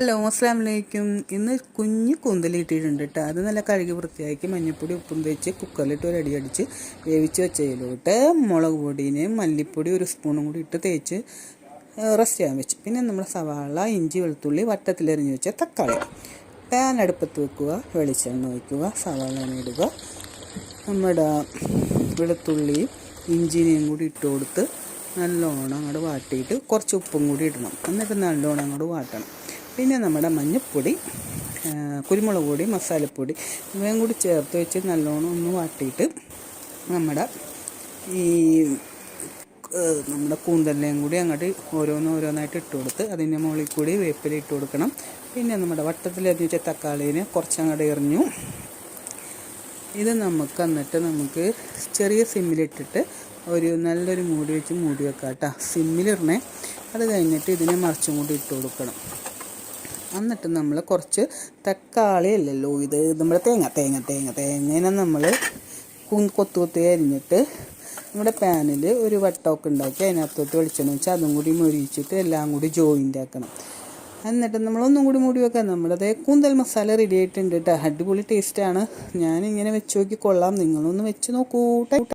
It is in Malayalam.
ഹലോ അസ്സാം വലൈക്കും ഇന്ന് കുഞ്ഞ് കൂന്തലിട്ടിട്ടുണ്ട് കേട്ടോ അത് നല്ല കഴുകി വൃത്തിയാക്കി മഞ്ഞൾപ്പൊടി ഉപ്പും തേച്ച് കുക്കറിലിട്ട് ഒരു അടി അടിച്ച് വേവിച്ച് വെച്ചതിലോട്ട് മുളക് പൊടിയും മല്ലിപ്പൊടി ഒരു സ്പൂണും കൂടി ഇട്ട് തേച്ച് റെസ്റ്റ് ചെയ്യാൻ വെച്ചു. പിന്നെ നമ്മൾ സവാള ഇഞ്ചി വെളുത്തുള്ളി വട്ടത്തിലെറിഞ്ഞ് വെച്ച തക്കാളി. പാൻ അടുപ്പത്ത് വെക്കുക വെളിച്ചെണ്ണ ഒഴിക്കുക സവാള ഇടുക. നമ്മുടെ വെളുത്തുള്ളിയും ഇഞ്ചിനെയും കൂടി ഇട്ട് കൊടുത്ത് നല്ലോണം അങ്ങോട്ട് വാട്ടിയിട്ട് കുറച്ച് ഉപ്പും കൂടി ഇടണം. എന്നിട്ട് നല്ലോണം അങ്ങോട്ട് വാട്ടണം. പിന്നെ നമ്മുടെ മഞ്ഞൾപ്പൊടി കുരുമുളക് പൊടി മസാലപ്പൊടി ഇവയും കൂടി ചേർത്ത് വെച്ച് നല്ലോണം ഒന്ന് വാട്ടിയിട്ട് നമ്മുടെ ഈ നമ്മുടെ കൂന്തലിനെയും കൂടി അങ്ങോട്ട് ഓരോന്ന് ഓരോന്നായിട്ട് ഇട്ട് കൊടുത്ത് അതിന്റെ മുകളിൽ കൂടി വേപ്പില ഇട്ട് കൊടുക്കണം. പിന്നെ നമ്മുടെ വട്ടത്തിൽ എന്ന് വെച്ച തക്കാളീനെ കുറച്ചങ്ങോട്ട് എറിഞ്ഞു. ഇത് നമുക്ക് എന്നിട്ട് നമുക്ക് ചെറിയ സിമ്മിലിട്ടിട്ട് ഒരു നല്ലൊരു മൂടി വെച്ച് മൂടി വെക്കാം കേട്ടോ സിമ്മിലിടണേ. അത് കഴിഞ്ഞിട്ട് ഇതിനെ മറിച്ചും കൂടി ഇട്ട് കൊടുക്കണം. എന്നിട്ട് നമ്മൾ കുറച്ച് തക്കാളി അല്ലല്ലോ ഇത് നമ്മുടെ തേങ്ങ തേങ്ങ തേങ്ങ തേങ്ങനെ നമ്മൾ കൊത്തു കൊത്തി അരിഞ്ഞിട്ട് നമ്മുടെ പാനിൽ ഒരു വട്ടമൊക്കെ ഉണ്ടാക്കി അതിനകത്തോട്ട് വെളിച്ചെണ്ണ വെച്ച് അതും കൂടി മൊരിച്ചിട്ട് എല്ലാം കൂടി ജോയിന്റ് ആക്കണം. എന്നിട്ട് നമ്മളൊന്നും കൂടി മൂടി വെക്കാം നമ്മളത് കൂന്തൽ മസാല റെഡി ആയിട്ടുണ്ട് കേട്ടോ അടിപൊളി ടേസ്റ്റാണ് ഞാനിങ്ങനെ വെച്ച് നോക്കി കൊള്ളാം. നിങ്ങളൊന്ന് വെച്ച് നോക്കൂ ട്ടോ.